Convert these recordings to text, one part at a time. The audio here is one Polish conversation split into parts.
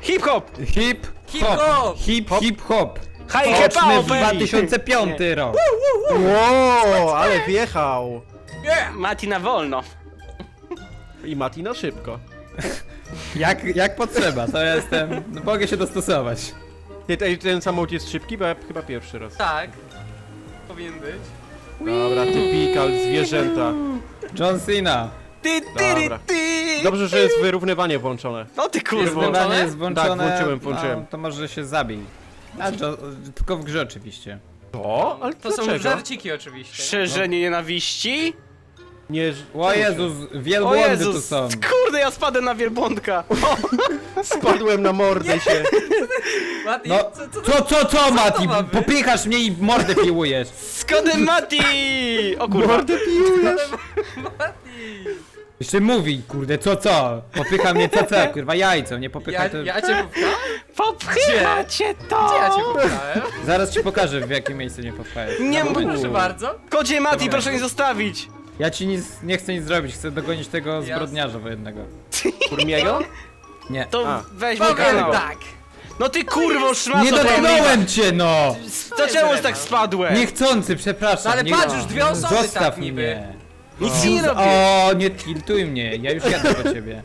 Hip hop! Hip Hip hop. hop. Hip hip hop. Hej, Oczny hip w 2005 rok. Wow, ale wjechał. Nie! Mati na wolno. I Mati na szybko. Jak, jak potrzeba, to ja jestem. No, mogę się dostosować. Ty, ten, ten samochód jest szybki, bo ja chyba pierwszy raz. Tak. Powinien być. Dobra, typikal, zwierzęta. John Cena. Ty, ty, Dobra. ty, ty. Dobrze, że jest wyrównywanie włączone. No ty kurwa. Wyrównywanie jest włączone. Tak, włączyłem, włączyłem. No, to może się zabij. A, jo, tylko w grze oczywiście. O, ale To są dlaczego? żarciki oczywiście. Szerzenie nienawiści? Nie, O Jezus, O wielbłądy tu Jezus! są. Kurde, ja spadłem na wielbłądka. spadłem na mordę się. Mati, No, co, co, co, co, co, Mati? ma być? Popychasz mnie i mordę piłujesz. Skody Mati! O kurwa. Mordę piłujesz. Mati! Jeszcze mówi, kurde, co, co? Popycha mnie, co, co, kurwa, jajco, nie popychaj Ja, to... ja cię popchałem? Cię to! Gdzie ja cię popchałem? Zaraz ci pokażę, w jakim miejscu nie popchałeś. Nie No, m- proszę bardzo. Kodzie Mati, proszę nie zostawić. Ja ci nic, nie chcę nic zrobić, chcę dogonić tego Jasne. zbrodniarza wojennego. Kurmiego? Nie. To A. weź mój Powiem kanał. tak. No ty kurwo szmato Nie dotknąłem cię, no! To czemu tak spadłem? Niechcący, przepraszam. No ale nie, patrz, już dwie osoby Zostaw tak niby. mnie. Nic ci nie robię. O, nie tiltuj mnie, ja już jadę po ciebie.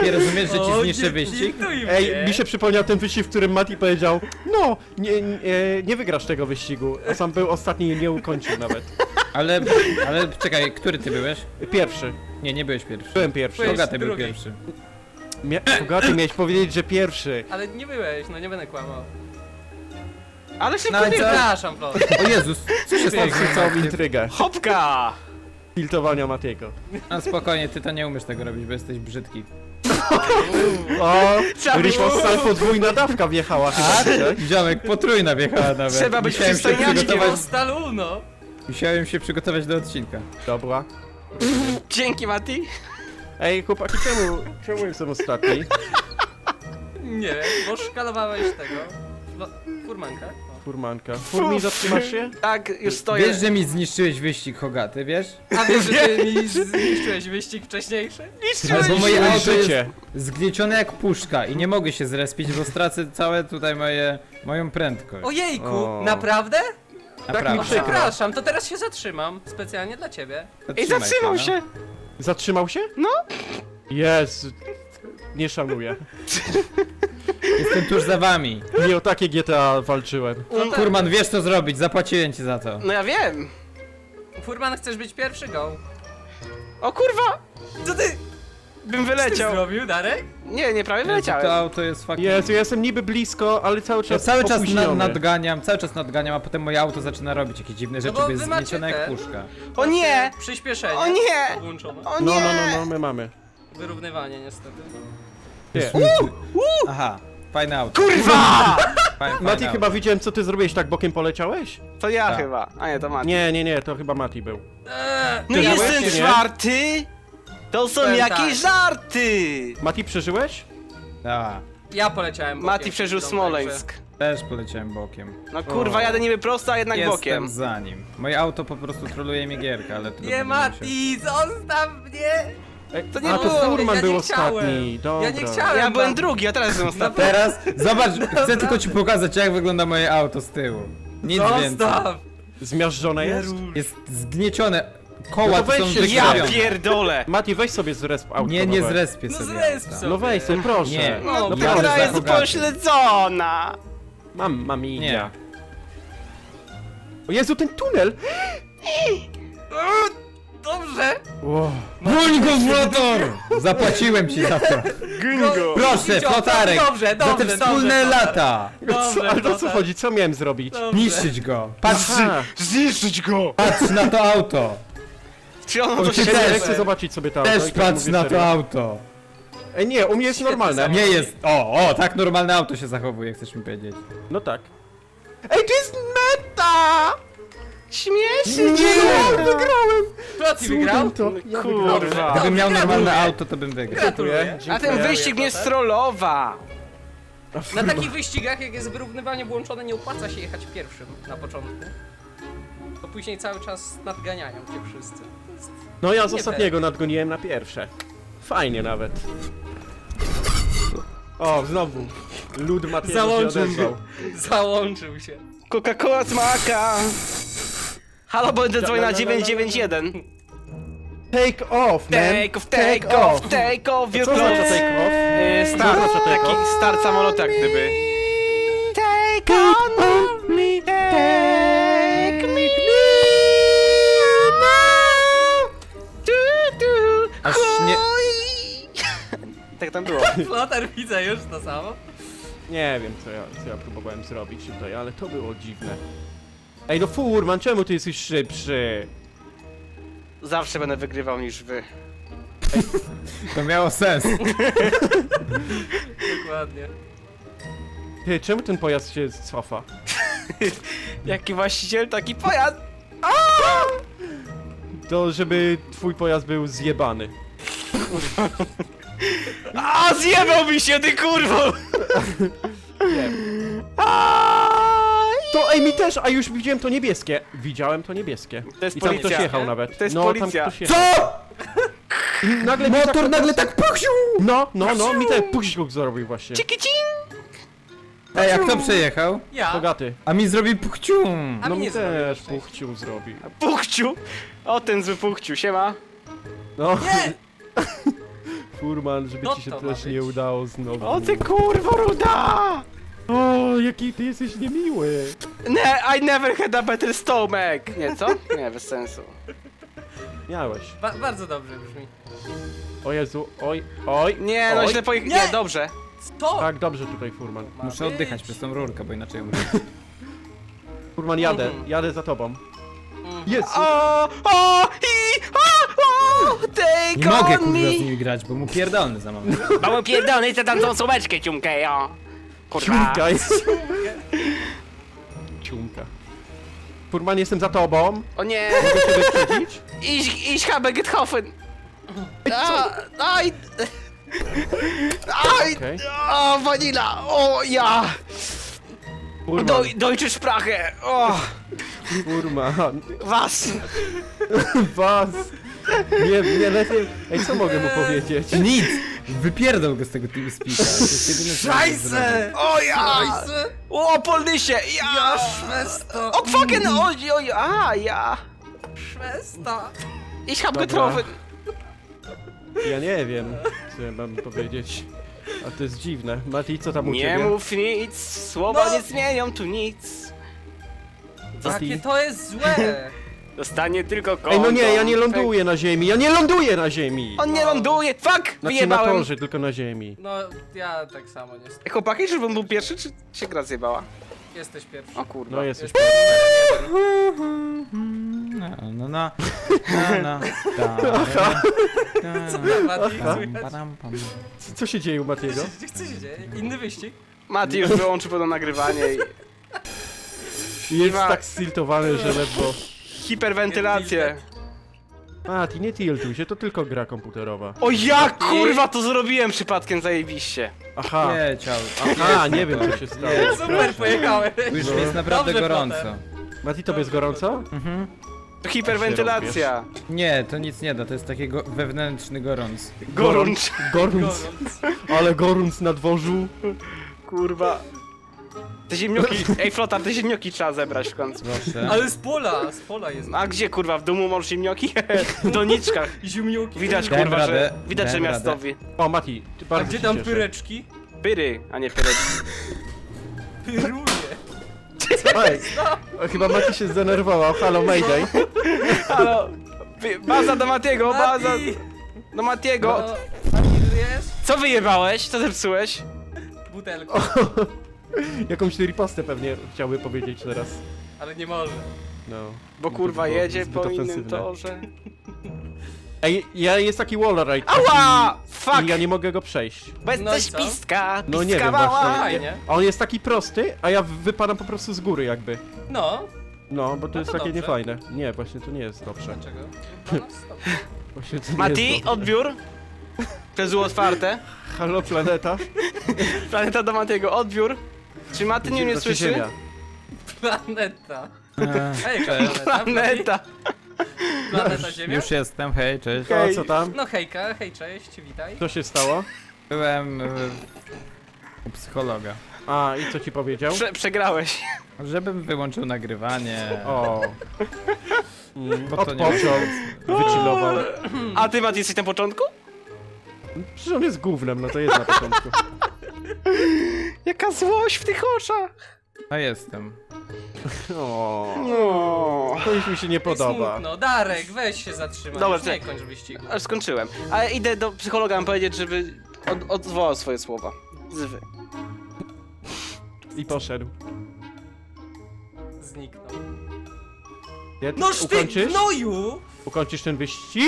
Ty rozumiesz, że ci zniszczę nie wyścig? Ej, mi się przypomniał ten wyścig, w którym Mati powiedział No, nie, nie, nie wygrasz tego wyścigu, a sam był ostatni i nie ukończył nawet. Ale, ale czekaj, który ty byłeś? Pierwszy. Nie, nie byłeś pierwszy. Byłem pierwszy. Byłeś Koga ty był drugi. pierwszy? Mia Bogaty, miałeś powiedzieć, że pierwszy. Ale nie byłeś, no nie będę kłamał. Ale szybko No i nie co? Przepraszam, proszę. O Jezus, co się stało? Całą intrygę Hopka! Tiltowania Matiego. No spokojnie, ty to nie umiesz tego robić, bo jesteś brzydki. O, Trzeba być- Ripostal podwójna dawka wjechała chyba dzisiaj. Ziomek, potrójna wjechała nawet. Trzeba być Musiałem się przystojniaczkiem. przygotować, Staluno. musiałem się przygotować do odcinka. Dobra. Dzięki Mati. Ej, chłopaki, czemu, czemu jestem ostatni? Nie, bo szkalowałeś tego. No, furmanka. Furmanka. Furmi, zatrzymasz się? Tak, już stoję. Wiesz, że mi zniszczyłeś wyścig Hogaty, wiesz? A wiesz, że ty mi zniszczyłeś wyścig wcześniejszy? Bo moje Moje auto jest życie. zgniecione jak puszka i nie mogę się zrespić, bo stracę całe tutaj moje, moją prędkość. Ojejku, O. naprawdę? Naprawdę. mi przykro. przepraszam, to teraz się zatrzymam. Specjalnie dla ciebie. I Zatrzymaj zatrzymał no. się. Zatrzymał się? No. Jest. Nie szanuję. Jestem tuż za wami. Nie o takie GTA walczyłem. No tak. Kurman, wiesz co zrobić, zapłaciłem ci za to. No ja wiem. Furman, chcesz być pierwszy, go. O kurwa! Co ty? Bym Co ty wyleciał. zrobił, Darek? Nie, nie, prawie wyleciałem. To auto jest fucking... Jezu, ja jestem niby blisko, ale cały Ja czas cały czas na, opóźniony. nadganiam, cały czas nadganiam, a potem moje auto zaczyna robić jakieś dziwne rzeczy, bo bo jest wy macie zgniecione jak ten- puszka. O nie! Przyspieszenie. O nie! Włączone. O No, nie! no, no, no, my mamy. Wyrównywanie niestety. Nie. Aha, fajne auto. Kurwa! Fajne, Mati, chyba widziałem, co ty zrobiłeś, tak bokiem poleciałeś? To ja Tak. chyba. A nie, to Mati. Nie, nie, nie, to chyba Mati był. Eee, No jestem byłeś, czy nie? czwarty! To są Powiem jakieś tak. żarty! Mati, przeżyłeś? Da, ja poleciałem bokiem Mati przeżył chwilą, Smoleńsk. też poleciałem bokiem. No kurwa, O. jadę niby prosto, a jednak Jestem bokiem. za nim. Moje auto po prostu troluje mi gierkę, ale to także. Nie, Mati, zostaw mnie! To nie A to było. Furman ja był nie chciałem. ostatni, dobra. Ja nie chciałem. Ja byłem drugi, a teraz jestem ostatni. Teraz, zobacz, chcę tylko ci pokazać jak wygląda moje auto z tyłu. Nic więcej. Zostaw! Zmiażdżone jest? Jest zgniecione. Koła No to to są weź się Ja wykrzywione. pierdolę! Mati, weź sobie z resp auto Nie, nie nowe. zrespię No sobie. zresp auta. sobie. No weź sobie, proszę. Nie. No, No, no ja za jest pośledzona! Mam, mam i Nie. ja. O Jezu, ten tunel! Dobrze! Wow. Broń go w motor! Zapłaciłem ci za to. Gingo! Proszę, Widział, flotarek! Dobrze, Za dobrze, te wspólne dobrze, lata! Dobrze, Co, ale to co dobrze. chodzi? Co miałem zrobić? Dobrze. Niszczyć go! Patrz, Aha, Zniszczyć go! patrz na to auto! Czy ono O, to ty się też. chcę zobaczyć sobie to auto. Też tak patrz mówię na serio. to auto! Ej, nie, u mnie jest Świetny normalne. Nie jest. O, o, tak normalne auto się zachowuje, chcesz mi powiedzieć. No tak. Ej, to jest meta! Śmiesznie! Nie, wygrałem! Mati wygrał? to. Ja Kurwa. Gdybym miał normalne auto, to bym wygrał. Gratuluję. A ten wyścig mnie strollowa! Na takich wyścigach, jak jest wyrównywanie włączone, nie opłaca się jechać pierwszym na początku. To później cały czas nadganiają cię wszyscy. No ja z Nie ostatniego nadgoniłem na pierwsze. Fajnie nawet. O, znowu. Lud Matiego się Załączył odezwał. Załączył się. Coca-Cola smaka! Halo, będę dzwonił na la, la, la, la, la. 991. Take off, man. Take off, take off, take off, Co your oznacza clothes. take off? Yy, Co Start, take taki off? start samolotu jak gdyby. Take on me, take me Du, du, Aż nie- chuj. Tak tam było. Flotar widzę już to samo. Nie wiem, co ja, co ja próbowałem zrobić tutaj, ale to było dziwne. Ej, no Furman, czemu ty jesteś szybszy? Zawsze będę wygrywał niż wy. To miało sens. Dokładnie. Ty, czemu ten pojazd się cofa? Jaki właściciel, taki pojazd. To, żeby twój pojazd był zjebany. A zjebał mi się, ty kurwo! Nie. To, ej, mi też, a już widziałem to niebieskie. Widziałem to niebieskie. To jest I tam policja. ktoś jechał nawet. To jest no, policja. Tam ktoś jechał. Co?! I nagle mi Motor tak, nagle tak puksiu! No, no, no, mi tak puścik zrobił właśnie. Ciki cing! Ej, jak kto przejechał? Ja. Bogaty. A mi zrobi puchcium! A No mi mi nie zrobił też puchciu zrobił. Puchciu! O ten zły puchciu, siema. No. Nie! Furman, żeby No ci się to ma też nie udało znowu. O ty kurwo ruda! O, jaki ty jesteś niemiły. Ne, I never had a better stomach! Nie, co? Nie, bez sensu. Miałeś. Ba bardzo dobrze brzmi. O Jezu, oj, oj. Nie, no oj. źle pojechał. Nie! Nie, dobrze. To! Tak, dobrze tutaj Furman. ma Muszę być. oddychać przez tą rurkę, bo inaczej umrę. Furman, jadę, Mhm. jadę za tobą. Mhm. Jezu. O, o, i, o, o, take Nie mogę on kurwa me! z nimi grać, bo mu pierdolny za moment. Mało pierdolony, chcę tam tą sumeczkę, ciumkę, o. Kurwa. Ciumka jest. Ciumka. Furman, jestem za tobą. O nie, Mogę cię wyprzedzić? iść, iść habe Gethofen. A, Aj, aj, Okej. o, wanila, o, ja. Furman, Do, deutsche Sprache, o, Furman. was. Was. Nie, nie, lepiej. Ej, co mogę mu powiedzieć? Nic! Wypierdol go z tego mogę zrobić. Szajse! O ja! O, polnysie! Ja! Ja szwesto! O, fucking, oj, oj, a, ja! Szwesta! Ich hab Dobra. getroffen! Ja nie wiem, co ja mam powiedzieć. A to jest dziwne. Mati, co tam u Nie ciebie? mów nic, słowa No. nie zmienią tu nic. Jakie to jest złe! Zostanie tylko Ej, kąt. no nie, ja nie ląduję na ziemi, ja nie ląduję na ziemi! On nie ląduje, fuck! Znaczy na Wyjebałem! torze, tylko na ziemi. No, ja tak samo niestety. Ej, Chłopaki, żebym był pierwszy, czy się gra zjebała? Jesteś pierwszy. O kurwa. No jesteś. Jesteś No, no, no. No, no. Da, da, da, Mati, pam, słychać? padam, pam. Co- Co się dzieje u Matiego? Co co się dzieje? Inny wyścig? Mati już wyłączył potem nagrywanie i Jest tak stiltowany, że ledwo... hiperwentylację. Mati, nie tiltuj się, to tylko gra komputerowa. O ja kurwa to zrobiłem przypadkiem zajebiście. Aha, Nie, ciao. aha, nie wiem co się stało. Nie. Super, pojechałem! Już No. jest naprawdę Dobrze, gorąco. Mati, tobie jest gorąco? Mhm. To hiperwentylacja. Nie, to nic nie da, to jest takiego wewnętrzny gorąc. Gorącz. Gorąc, ale gorąc na dworzu. Kurwa. Te ziemnioki. Ej, flotar, te ziemnioki trzeba zebrać w końcu. Proszę. Ale z pola, z pola jest. A gdzie kurwa, w domu masz ziemnioki? w doniczkach. Ziemniuki. Widać Dałem kurwa, że. radę, Widać, że dałem miastowi. O, Mati, ty A bardzo gdzie się tam cieszę. pyreczki? Pyry, a nie pyreczki. Pyruje. Ej, chyba Mati się zdenerwował. Halo, Mayday. Halo. Baza do Matiego, baza Mati! do Matiego. No, Mati, żyjesz? Co wyjebałeś? Co zepsułeś? Butelkę. Jakąś ripostę pewnie chciałby powiedzieć teraz. Ale nie może. No. Bo To kurwa jedzie po innym torze. Ej, ja jest taki wallride. Ała! taki- Fuck! I ja nie mogę go przejść. Bez No no i co? śpistka, No nie wiem pistka mała. właśnie. Fajnie. A on jest taki prosty, a ja wypadam po prostu z góry jakby. No. No, bo to No jest to takie dobrze. niefajne. Nie, właśnie to nie jest dobrze. Dlaczego? No, no, stop. Właśnie to nie Mati, jest dobrze. odbiór. Otwarte. Halo, planeta. Planeta do Matiego, odbiór. Czy Maty nie mnie Znaczy słyszy? Ziemia. Planeta. Eee, Hej, Cześć. planeta. Planeta. Planeta Ziemia. Już jestem, hej, cześć. A co tam? No hejka, hej, cześć, witaj. Co się stało? Byłem... e, psychologa. A, i co ci powiedział? Prze przegrałeś. Żebym wyłączył nagrywanie. O. Mm, Bo to nie odpoczął, wychillował. A ty, Mati, jesteś na początku? Przecież on jest gównem, no to jest na początku. Jaka złość w tych oczach. A jestem. O, No. to już mi się nie podoba. Smutno. Darek, weź się zatrzymaj. Dobra, Już nie ty- kończ wyścigu. Aż skończyłem. Ale idę do psychologa mam powiedzieć, żeby od odwołał swoje słowa. Zwy. I poszedł. Zniknął. Ja, No ty ukończysz? gnoju! Ukończysz ten wyścig?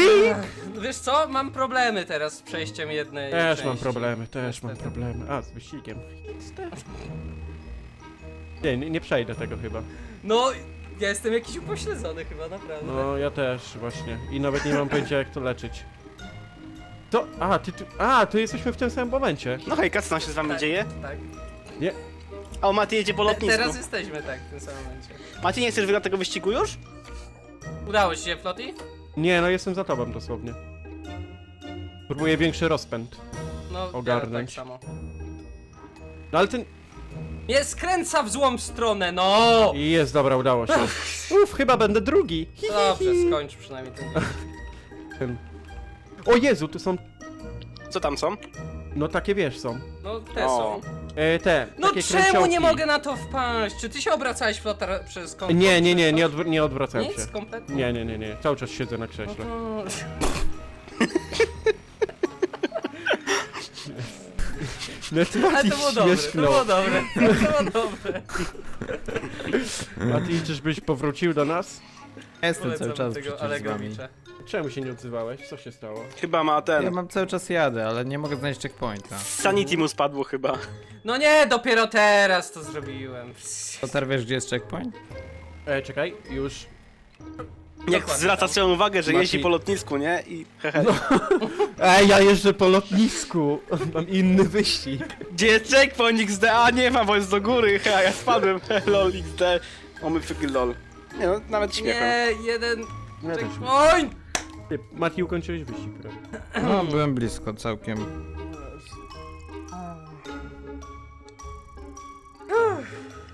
Wiesz co, mam problemy teraz z przejściem jednej Też części. mam problemy, też mam Niestety. problemy. A, z wyścigiem. Nie, nie, nie przejdę tego chyba. No, ja jestem jakiś upośledzony chyba, naprawdę. No, ja też właśnie. I nawet nie mam pojęcia jak to leczyć. To, a, ty tu, a, tu jesteśmy w tym samym momencie. No hejka, co tam się z wami tak, dzieje? Tak. O, Mati jedzie po Te, lotnisku. teraz jesteśmy tak w tym samym momencie. Mati, nie chcesz wygrać tego wyścigu już? Udało ci się, Flotti? Nie, no jestem za tobą dosłownie. Próbuję większy rozpęd. No, Ogarnąć. Ja tak samo. No ale ten... Nie skręca w złą stronę, no! I jest, dobra, udało się. Uff, chyba będę drugi. Hi, hi, Dobrze, hi. skończ przynajmniej ten. Tym. O Jezu, tu są... Co tam są? No takie wiesz są. No, te O. są. E, te, No takie czemu kręciołki. nie mogę na to wpaść? Czy ty się obracałeś, Flotar, przez komfort? Nie, nie, nie, nie, odwr nie odwracałem Nic, się. kompletnie? Nie, nie, nie, nie. Cały czas siedzę na No krześle. No to Ale to było dobre, to było dobre, to było dobre. Mati, czyżbyś powrócił do nas? Jestem Polecam cały czas tego przecież z wami. Czemu się nie odzywałeś? Co się stało? Chyba ma ten. Ja mam cały czas jadę, ale nie mogę znaleźć checkpointa. Sanity mu spadło chyba. No nie, dopiero teraz to zrobiłem. Lotar, wiesz gdzie jest checkpoint? E, czekaj, już. Jak Dokładnie zwraca swoją uwagę, że jeździ po lotnisku, nie? I hehe. Ej, ja jeżdżę po lotnisku. Mam inny wyścig. Gdzie jest checkpoint XD? A nie ma, bo jest do góry. He, a ja spadłem. He, lol XD. O my fyki lol. Nie no, nawet śmiechem. Nie, jeden Ja też. checkpoint! Ty, Mati, ukończyłeś wyścig prawie. No, byłem blisko całkiem.